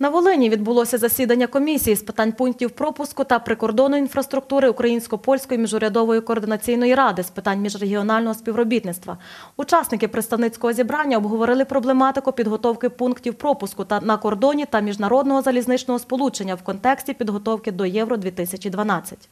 На Волині відбулося засідання комісії з питань пунктів пропуску та прикордонної інфраструктури Українсько-польської міжурядової координаційної ради з питань міжрегіонального співробітництва. Учасники представницького зібрання обговорили проблематику підготовки пунктів пропуску та на кордоні та міжнародного залізничного сполучення в контексті підготовки до Євро 2012.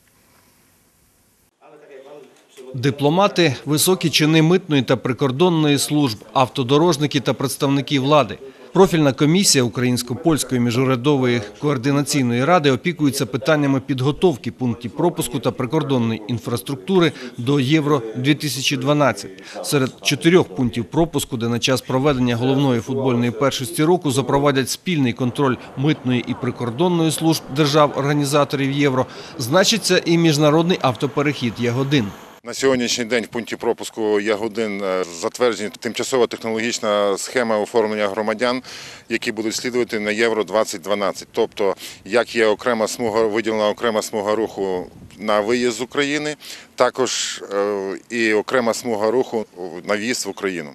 Дипломати, високі чини митної та прикордонної служб, автодорожники та представники влади. Профільна комісія Українсько-польської міжурядової координаційної ради опікується питаннями підготовки пунктів пропуску та прикордонної інфраструктури до Євро 2012. Серед чотирьох пунктів пропуску, де на час проведення головної футбольної першості року запровадять спільний контроль митної і прикордонної служб держав-організаторів Євро, значиться і міжнародний автоперехід Ягодин. На сьогоднішній день в пункті пропуску Ягодин е, затверджена тимчасова технологічна схема оформлення громадян, які будуть слідувати на Євро 2012. Тобто, як є окрема смуга, виділена окрема смуга руху на виїзд з України, також е, і окрема смуга руху на в'їзд в Україну.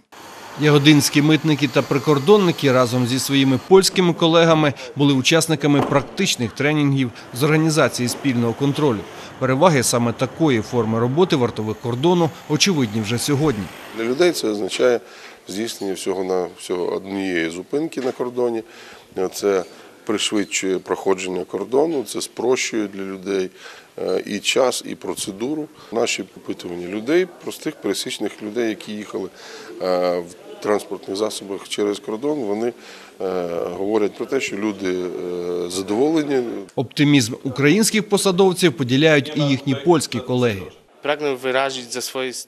Ягодинські митники та прикордонники разом зі своїми польськими колегами були учасниками практичних тренінгів з організації спільного контролю. Переваги саме такої форми роботи вартових кордону очевидні вже сьогодні. Для людей це означає здійснення всього на всього однієї зупинки на кордоні. Це пришвидшує проходження кордону, це спрощує для людей е, і час, і процедуру. Наші опитування людей, простих пересічних людей, які їхали е, в транспортних засобах через кордон, вони е, говорять про те, що люди задоволені Оптимізм українських посадовців поділяють і їхні польські колеги.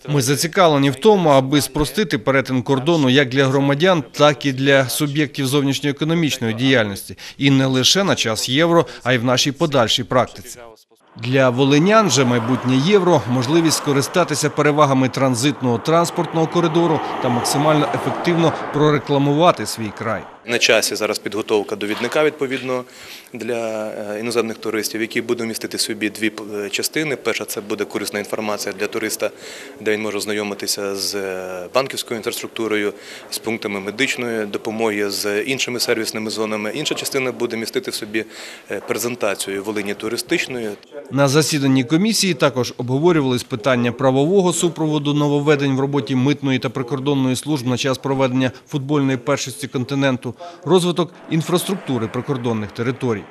Ми зацікавлені в тому, аби спростити перетин кордону як для громадян, так і для суб'єктів зовнішньоекономічної діяльності, і не лише на час євро, а й в нашій подальшій практиці. Для волинян же майбутнє євро можливість скористатися перевагами транзитного транспортного коридору та максимально ефективно прорекламувати свій край. На часі зараз підготовка довідника відповідно для е, іноземних туристів, який буде містити собі дві е, частини. Перша це буде корисна інформація для туриста, де він може ознайомитися з е, банківською інфраструктурою, з пунктами медичної допомоги, з іншими сервісними зонами. Інша частина буде містити собі презентацію Волині туристичної. На засіданні комісії також обговорювались питання правового супроводу нововведень в роботі митної та прикордонної служб на час проведення футбольної першості континенту, розвиток інфраструктури прикордонних територій.